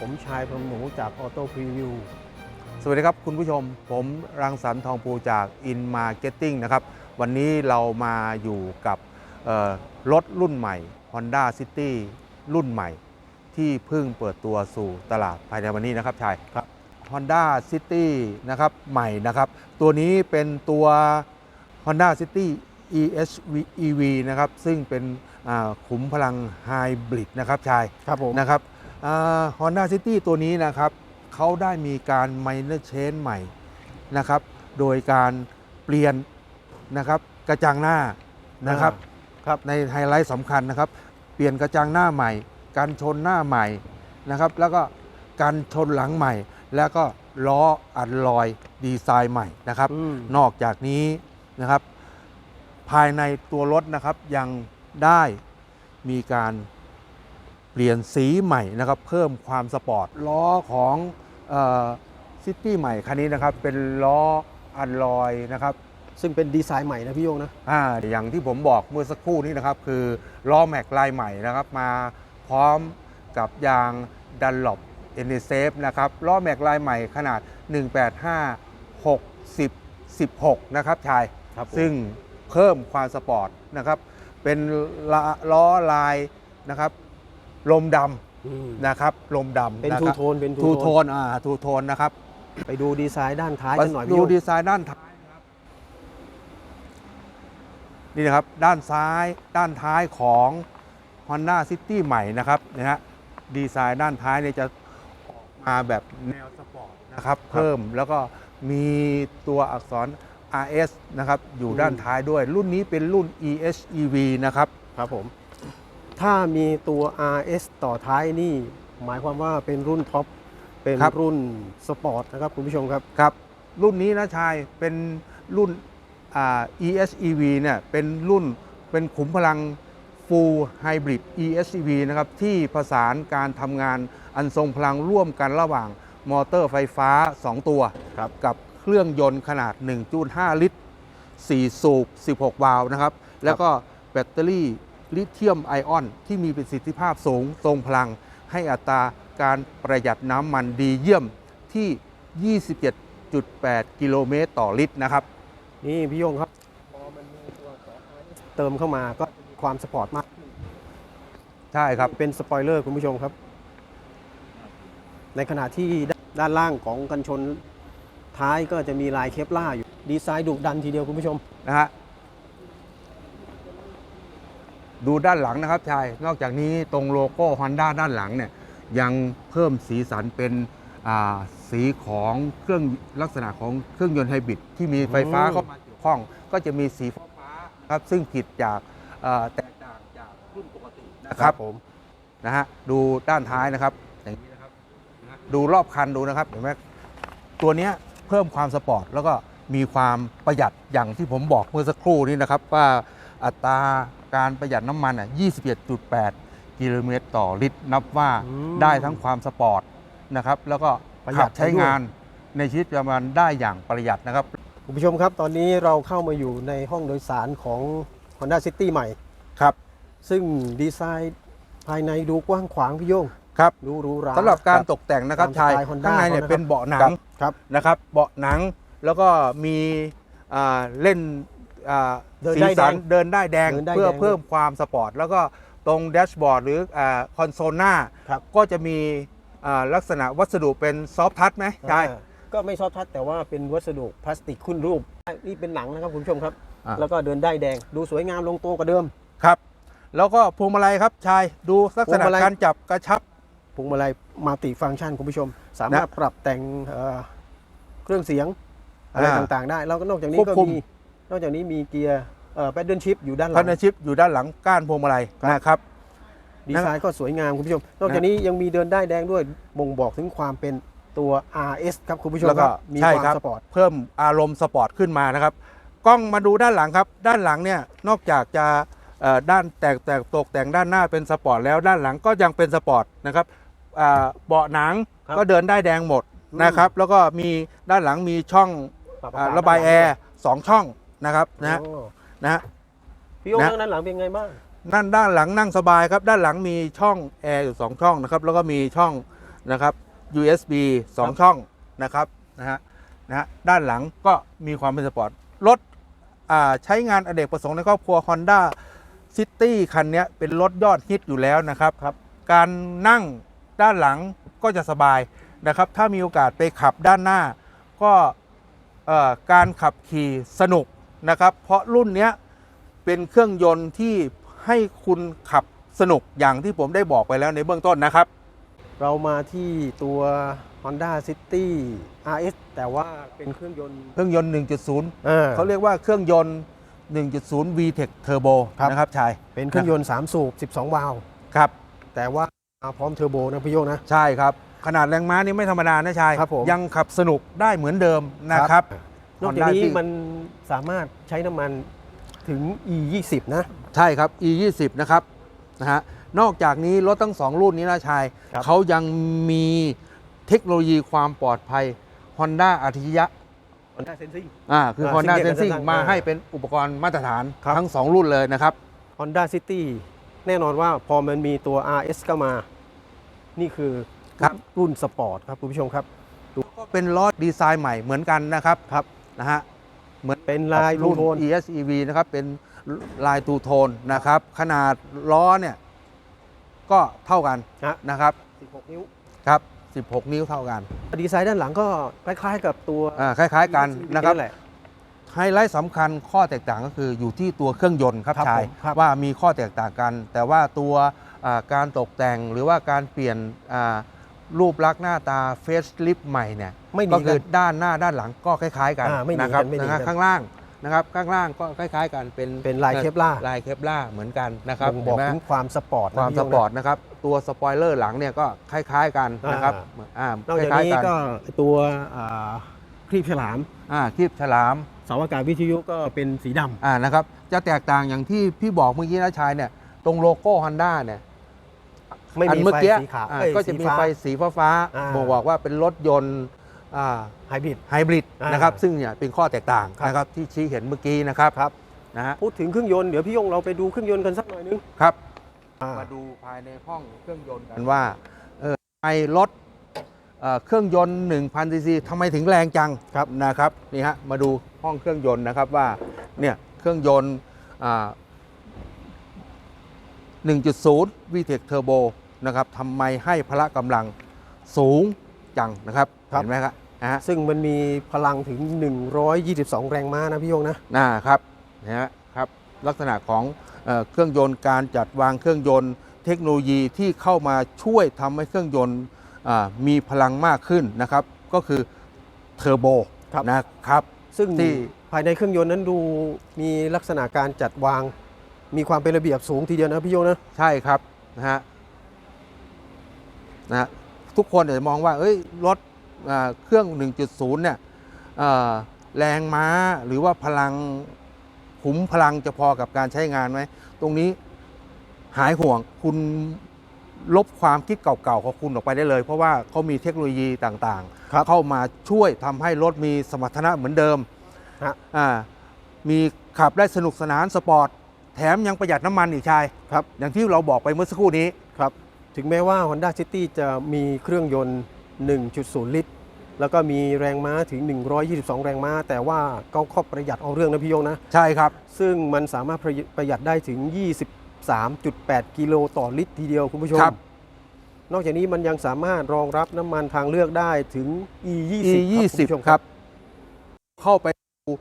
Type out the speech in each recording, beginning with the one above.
ผมชายพรหมหนูจากออโต้พรีวิวสวัสดีครับคุณผู้ชม ผมรังสรรค์ทองภูจาก In Marketing นะครับ วันนี้เรามาอยู่กับเอ่อรถรุ่นใหม่ Honda City รุ่นใหม่ ที่เพิ่งเปิดตัวสู่ตลาดภายในวันนี้นะครับชายครับ Honda City นะครับใหม่นะครับ ตัวนี้เป็นตัว Honda City EHV EV นะครับ ซึ่งเป็นอ่าขุมพลังไฮบริดนะครับชายครับผมนะครับ ฮอนด้าซิตี้ตัวนี้นะครับเขาได้มีการ minor change ใหม่นะครับ โดยการเปลี่ยนนะครับกระจังหน้านะครับครับในไฮไลท์สำคัญนะครับ เปลี่ยนกระจังหน้าใหม่ การชนหน้าใหม่นะครับ แล้วก็การชนหลังใหม่ แล้วก็ล้ออัดลอยดีไซน์ใหม่นะครับอืมนอกจากนี้นะครับ ภายในตัวรถนะครับยังได้มีการ เปลี่ยนสีใหม่นะครับเพิ่มความสปอร์ตล้อของซิตี้ใหม่คันนี้นะครับเป็นล้ออันลอยนะครับซึ่งเป็นดีไซน์ใหม่นะพี่โยงนะอาอย่างที่ผมบอกเมื่อสักครู่นี้นะครับคือล้อแม็กลายใหม่นะครับมาพร้อมกับยางดันหลบเอเนเซฟนะครับล้อแม็กลายใหม่ขนาด 185 60 16 นะครับชายครับผมซึ่งเพิ่มความสปอร์ตนะครับเป็นละล้อลายนะครับ ลมดอืมำนะครับลมดำเป็นนะทูครับโทนเป็นทูโทนอ่าทูโทนนะครับไปดูดีไซน์ด้านท้ายมากันหน่อยดูพี่โยงดีไซน์ด้านท้ายนะครับนี่นะครับด้านซ้ายด้านท้ายของ Honda City ใหม่นะครับนะฮะดีไซน์ด้านท้ายเนี่ยจะออกมาแบบแนวสปอร์ตนะครับเพิ่มแล้วก็มีตัวอักษร RS นะครับอยู่ด้านท้ายด้วยรุ่นนี้เป็นรุ่น EHEV นะครับ ครับผม ถ้ามีตัว RS ต่อท้ายนี่ หมายความว่าเป็นรุ่นท็อป เป็นครับ รุ่นสปอร์ตนะครับคุณผู้ชมครับ ครับ รุ่นนี้นะชายเป็นรุ่นอ่า EHEV เนี่ยเป็นรุ่นเป็นขุมพลัง Full Hybrid EHEV นะครับที่ผสานการทำงานอันทรงพลังร่วมกันระหว่างมอเตอร์ไฟฟ้า 2 ตัว ครับ กับเครื่องยนต์ขนาด 1.5 ลิตร 4 สูบ 16 วาล์วนะครับ แล้วก็แบตเตอรี่ ลิเธียมไอออน ที่มีประสิทธิภาพสูงทรงพลัง ให้อัตราการประหยัดน้ำมันดีเยี่ยมที่ 27.8 กิโลเมตรต่อลิตรนะครับ นี่พี่โยงครับพอมันมีตัวของ RS เติมเข้ามาก็มีความสปอร์ตมาก ใช่ครับ เป็นสปอยเลอร์คุณผู้ชมครับ ในขณะที่ด้านล่างของกันชนท้ายก็จะมีลายเคปล่าร์อยู่ ดีไซน์ดุดันทีเดียวคุณผู้ชมนะฮะ ดูด้านหลังนะครับชาย นอกจากนี้ตรงโลโก้ Honda ด้านหลังเนี่ยยังเพิ่มสีสันเป็นอ่าสีของเครื่องลักษณะของเครื่องยนต์ไฮบริดที่มีไฟฟ้าอืมเข้ามาเกี่ยวข้อง ก็จะมีสีฟ้าๆนะครับซึ่งผิดจากเอ่อแตกต่างจากรุ่นปกตินะครับผมนะฮะดูด้านท้ายนะครับอย่างนี้นะครับนะฮะดูรอบคันดูนะครับเห็นไหมตัวเนี้ยเพิ่มความสปอร์ตแล้วก็มีความประหยัดอย่างที่ผมบอกเมื่อสักครู่นี้นะครับว่าอัตรา การประหยัดน้ำมันอะ21.8กิโลเมตรต่อลิตร นับว่าอืมได้ทั้งความสปอร์ตนะครับ แล้วก็ประหยัขัดบใช้ได้ด้วย งานในชีวิตประจำวันได้อย่างประหยัดนะครับ คุณผู้ชมครับ ตอนนี้เราเข้ามาอยู่ในห้องโดยสารของ Honda City ใหม่ ครับ ซึ่งดีไซน์ภายในดูกว้างขวางพี่โยงครับดูหรูหรา สำหรับการตกแต่งนะครับตามสชายไตล์ Honda ข้างในเนี่ยเขานะครับ เป็นเบาะหนัง ครับ นะครับเบาะหนังแล้วก็มีอ่าเล่น อ่าเดินสีได้สันแดงเดินได้แดงเดินได้เพื่อแดงเพิ่มความสปอร์ต แล้วก็ตรงแดชบอร์ดหรือคอนโซลหน้า ครับ ก็จะมีอ่าลักษณะวัสดุเป็นซอฟทัชไหมใช่ อ่าก็ไม่ซอฟทัชแต่ว่าเป็นวัสดุพลาสติกขึ้นรูป นี่เป็นหนังนะครับคุณผู้ชมครับ อ่า แล้วก็เดินได้แดงดูสวยงามลงตัวกว่าเดิม ครับ แล้วก็พวงมาลัยครับชายดูลักษณะพวงมาลัย การจับกระชับ พวงมาลัยมัลติฟังก์ชันคุณผู้ชม สามารถปรับแต่งเอ่อเครื่องเสียงอะไรอ่าต่างๆ ได้ แล้วก็นอกจากนี้ควก็บคุม มี นอกจากนี้มีเกียร์แพดเดิลชิพอยู่ด้านหลัพันงธชิปอยู่ด้านหลังก้านพวงมาลัยนะครับดีไซน์ก็สวยงามคุณผู้ชม นอกจากนี้ยังมีเดินได้แดงด้วยบ่งบอกถึงความเป็นตัว RS ครับคุณผู้ชมแล้วคก็รับมีใช่ความครับสปอร์ตเพิ่มอารมณ์สปอร์ตขึ้นมานะครับกล้องมาดูด้านหลังครับ ด้านหลังเนี่ยนอกจากจะเอ่อด้านแตกแตกตกแต่งด้านหน้าเป็นสปอร์ตแล้วด้านหลังก็ยังเป็นสปอร์ตนะครับอ่าเบาะหนังครับก็เดินได้แดงหมดอืมนะครับ แล้วก็มีด้านหลังมีช่องปรับอาอ่ากาศระบายแอร์สองช่อง นะครับนะฮะโอ้นะฮะ พี่โอ๊คนะ นั่งด้านหลังเป็นไงบ้าง นั่นด้านหลังนั่งสบายครับ ด้านหลังมีช่องแอร์อยู่ 2 ช่องนะครับ แล้วก็มีช่องนะครับ USB 2ช่องนะครับนะฮะนะฮะด้านหลังก็มีความเป็นสปอร์ตรถอ่าใช้งานอเนกประสงค์ในครอบครัว Honda City คันเนี้ยเป็นรถยอดฮิตอยู่แล้วนะครับครับ การนั่งด้านหลังก็จะสบายนะครับ ถ้ามีโอกาสไปขับด้านหน้า ก็เอ่อการขับขี่สนุก นะครับเพราะรุ่นเนี้ยเป็นเครื่องยนต์ที่ให้คุณขับสนุกอย่างที่ผมได้บอกไปแล้วในเบื้องต้นนะครับ เรามาที่ตัว Honda City RS แต่ว่าเป็นเครื่องยนต์เครื่องยนต์ 1.0อ่าเขาเรียกว่าเครื่องยนต์ 1.0 VTEC Turbo ครับนะครับชายเป็นเครื่องยนต์ 3 สูบ 12 วาล์วครับ แต่ว่ามาพร้อมเทอร์โบนะพี่โยงนะ ใช่ครับ ขนาดแรงม้านี่ไม่ธรรมดานะชายครับผมยังขับสนุกได้เหมือนเดิมนะครับ นอกจากนี้ Honda ที่มันสามารถใช้น้ำมันถึง E 2 0นะ ใช่ครับ e 2 0นะครับนะฮะนอกจากนี้รถทั้งสองรุ่นนี้นะชาย ครับเขายังมีเทคโนโลยีความปลอดภัย Honda อัจฉริยะ Honda Sensing อ่าคือ อ่า Honda ซึ่งเรียกกัน Sensing สั้นๆมาอ่าให้เป็นอุปกรณ์มาตรฐานครับ ทั้ง 2 รุ่นเลยนะครับ Honda City แน่นอนว่าพอมันมีตัว RS เข้ามา นี่คือครับ รุ่นสปอร์ตครับคุณผู้ชมครับ ก็เป็นล้อดีไซน์ใหม่เหมือนกันนะครับครับ นะฮะเหมือนเป็นลายรุ่นโทน ESEV นะครับ เป็นลายทูโทนนะครับ ขนาดล้อเนี่ย ก็เท่ากันฮะ นะครับ16 นิ้ว ครับ 16 นิ้วเท่ากันดีไซน์ด้านหลังก็คล้ายๆกับตัวอ่าคล้าย ๆ กันนะครับ แหละ ไฮไลท์สำคัญข้อแตกต่างก็คืออยู่ที่ตัวเครื่องยนต์ครับครับชายผมครับ ว่ามีข้อแตกต่างกัน แต่ว่าตัวอ่าการตกแต่งหรือว่าการเปลี่ยนอ่า รูปลักษณ์หน้าตาเฟสลิฟใหม่เนี่ยไม่หนีก็กัคือนด้านหน้าด้านหลังก็คล้ายๆกันอ่าไม่หนีนะครักันไม่หนีนะฮะกัน ข้างล่างนะครับข้างล่างก็คล้าย ๆ กันเป็นเป็นลายเคปลาร์ลายเคปล่าร์เหมือนกันนะครับบ่งบอกเห็นไหมถึงความสปอร์ตนะความพี่สโย่งนะ ปอร์ตนะครับ ตัวสปอยเลอร์หลังเนี่ยก็คล้าย ๆกันนะครับอ่าอ่านอกจากคล้ายนี้ๆกันก็ตัวอ่าครีบฉลามอ่าคีบฉลามเสาอากาศวิทยุก็เป็นสีดำ อ่านะครับ จะแตกต่างอย่างที่พี่บอกเมื่อกี้นะชายเนี่ย ตรงโลโก้ฮอนด้าเนี่ย ไม่อันมีเมื่อไฟกี้สีขาวอ่าเอ้ยก็จะมีสีฟ้า ไฟสีฟ้าฟ้าๆอ่า บ่งบอกว่าเป็นรถยนต์อ่า ไฮบริด ไฮบริดอ่านนะครับซึ่งเนี่ยเป็นข้อแตกต่างครับ นะครับที่ชี้เห็นเมื่อกี้นะครับครับนะฮะพูดถึงเครื่องยนต์เดี๋ยวพี่ยงเราไปดูเครื่องยนต์กันสักหน่อยนึงครับอ่า มาดูภายในห้องเครื่องยนต์กันว่าเออไอรถเอ่อเครื่องยนต์1,000ซีซีทำไมถึงแรงจังครับนะครับนี่ฮะมาดูห้องเครื่องยนต์นะครับว่าเนี่ยเครื่องยนต์อ่า 1.0 VTEC Turbo นะครับทำไมให้พละกำลังสูงจังนะครับครับเห็นไหมครับนะฮะซึ่งมันมีพลังถึง 122 แรงม้านะพี่ยงนะนะครับนะฮะครับ ลักษณะของเออเครื่องยนต์การจัดวางเครื่องยนต์เทคโนโลยีที่เข้ามาช่วยทำให้เครื่องยนต์อ่ามีพลังมากขึ้นนะครับ ก็คือเทอร์โบครับนะครับ ซึ่งที่ภายในเครื่องยนต์นั้นดูมีลักษณะการจัดวาง มีความเป็นระเบียบสูงทีเดียวนะพี่ยงนะ ใช่ครับนะฮะนะฮะทุกคนอาจจะมองว่า เอ้ยรถอ่าเครื่อง 1.0 เนี่ยเอ่อแรงม้าหรือว่าพลังขุมพลังจะพอกับการใช้งานไหม ตรงนี้หายห่วงคุณลบความคิดเก่าๆของคุณออกไปได้เลย เพราะว่าเขามีเทคโนโลยีต่างครับๆเข้ามาช่วยทำให้รถมีสมรรถนะเหมือนเดิมฮะอ่ามีขับได้สนุกสนานสปอร์ตแถมยังประหยัดน้ำมันอีกชาย ครับ อย่างที่เราบอกไปเมื่อสักครู่นี้ ครับ ถึงแม้ว่า Honda City จะมีเครื่องยนต์ 1.0 ลิตร แล้วก็มีแรงม้าถึง 122 แรงม้า แต่ว่าก็ครอบประหยัดเอาเรื่องนะพี่ยงนะ ใช่ครับ ซึ่งมันสามารถประหยัดประหยัดได้ถึง 23.8 กิโลต่อลิตรทีเดียวคุณผู้ชมครับนอกจากนี้มันยังสามารถรองรับน้ำมันทางเลือกได้ถึง E 20 E ครับคุณผู้ชม20 ครับ เข้าไปดู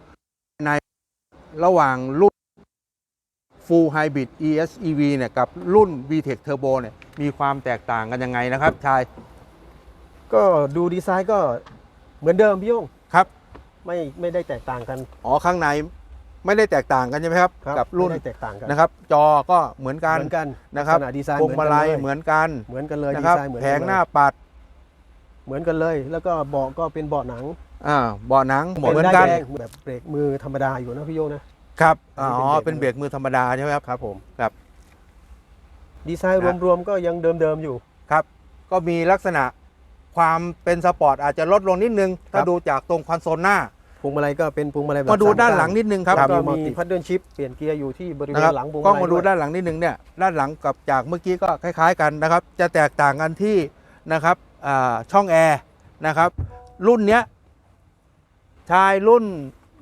ในระหว่างรุ่น Full Hybrid ESEV เนี่ยกับรุ่น VTEC Turbo เนี่ยมีความแตกต่างกันยังไงนะครับชายก็ดูดีไซน์ก็เหมือนเดิมพี่ยงครับ ไม่ไม่ได้แตกต่างกัน อ๋อข้างในไม่ได้แตกต่างกันใช่ไหมครับครับกับรุ่นไม่ได้แตกต่างกันนะครับ จอก็เหมือนกันเหมือนกันนะครับลักษณะดีไซน์พวงมาลัยเหเหมืมือนอนกันเหมือนกันเลยนะดีครับไซน์เหมือนแผกังเลยหน้าปัดเหมือนกันเลย แล้วก็เบาะก็เป็นเบาะหนังอ่าเบาะหนังเหมือนด้ากันแดงแบบเบรกมือธรรมดาอยู่นะพี่โยนะ ครับอัอ๋นนี้อเป็เป็นนเบเบรรกกมือธรรมดาใช่ไหมครับครับผมครับ ดีไซน์รวมๆก็ยังเดิมๆอยู่ครับ ก็มีลักษณะความเป็นสปอร์ตอาจจะลดลงนิดนึง ถ้าครับดูจากตรงคอนโซลหน้าพวงมาลัยก็เป็นพวงมาลัยแบบมาดูสด้านหลังนิดนึงครับก็มีมีพัดเดิลชิปเปลี่ยนเกียร์อยู่ที่บริเวนะณครับหลังพวงกล้องมาลัยมาดูวยด้านหลังนิดนึงเนี่ยด้านหลังกับจากเมื่อกี้ก็คล้ายๆกันนะครับ จะแตกต่างกันที่นะครับอ่าช่องแอร์นะครับ รุ่นเนี้ยชายรุ่น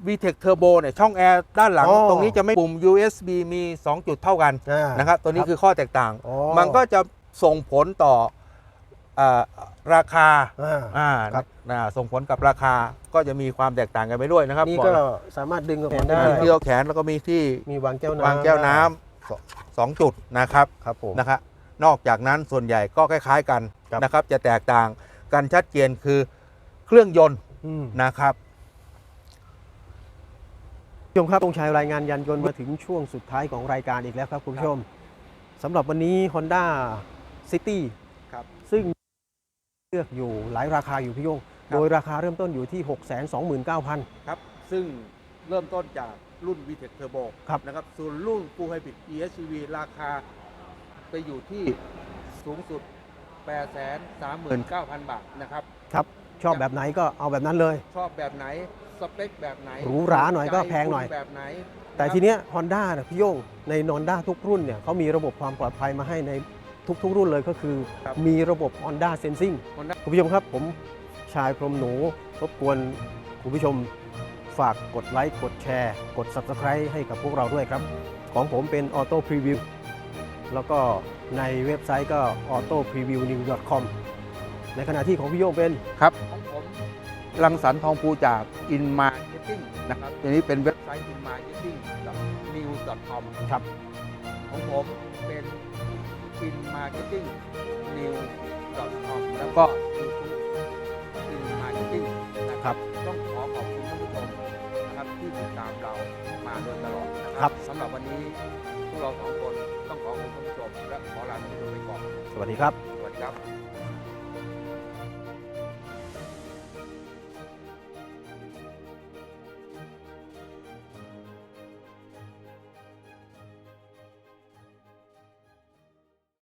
VTEC Turbo เนี่ยช่องแอร์ด้านหลัง อ๋อตรงนี้จะไม่ปุ่ม USB มี 2 จุดเท่ากันอ่านะครับตัวนี้คือข้อแตกต่าง อ๋อ มันก็จะส่งผลต่ออาราคาอ่า อ่าครับอ่าส่งผลกับราคาก็จะมีความแตกต่างกันไปด้วยนะครับนี่บอกก็สามารถดึงกับแขนได้ มีที่เอาแขนแล้วก็มีที่มีวางแก้วน้ำวางแก้วน้ำสสองจุดนะครับ ครับผม นะครับนอกจากนั้นส่วนใหญ่ก็คล้าย ๆ กันครับ นะครับ จะแตกต่างกันชัดเจนคือเครื่องยนต์อืมนะครับผู้ ชมครับตรงชายรายงานยานยนต์มาถึงช่วงสุดท้ายของรายการอีกแล้วครับคุณผู้ชมสำหรับวันนี้ Honda City ครับซึ่งเลือกอยู่หลายราคาอยู่พี่โยงครับโดยราคาเริ่มต้นอยู่ที่ 629,000 ครับ ซึ่งเริ่มต้นจากรุ่น VTEC Turbo ครับนะครับ ส่วนรุ่น Full Hybrid EHEV ราคาไปอยู่ที่สูงสุด 839,000 บาทนะครับครับ ชอบแบบไหนก็เอาแบบนั้นเลย ชอบแบบไหน สเปคแบบไหนหรูหราหน่อยก็แพงหน่อยใจคุณแบบไหน แต่ทีเนี้ย Honda นะพี่โยงใน Honda ทุกรุ่นเนี่ยเขามีระบบความปลอดภัยมาให้ในทุกๆรุ่นเลยก็คือ ครับมีระบบ Honda Sensing Honda คุณผู้ชมครับผมชายพรหมหนูรบกวนคุณผู้ชมฝากกดไลค์ กดแชร์ กด Subscribe ให้กับพวกเราด้วยครับ ของผมเป็น Auto Preview แล้วก็ในเว็บไซต์ก็ autopreviewnews.com ในขณะที่ของพี่โยงเป็นครับของผมรังสรรค์ทองภูจาก In Marketing นะครับตัวนี้เป็นเว็บไซต์ In Marketing news.com ครับ ของผมเป็น In Marketing news.com แล้วก็ YouTube In Marketing นะครับต้องขอขอบคุณท่านผู้ชมนะครับที่ติดตามเรามาโดยตลอดนะคครัรับสำหรับวันนี้พวกเราสองคนต้องขอขอบคุณท่านผู้ชมและขอลาท่านผู้ชมไปก่อน สวัสดีครับ สวัสดีครับ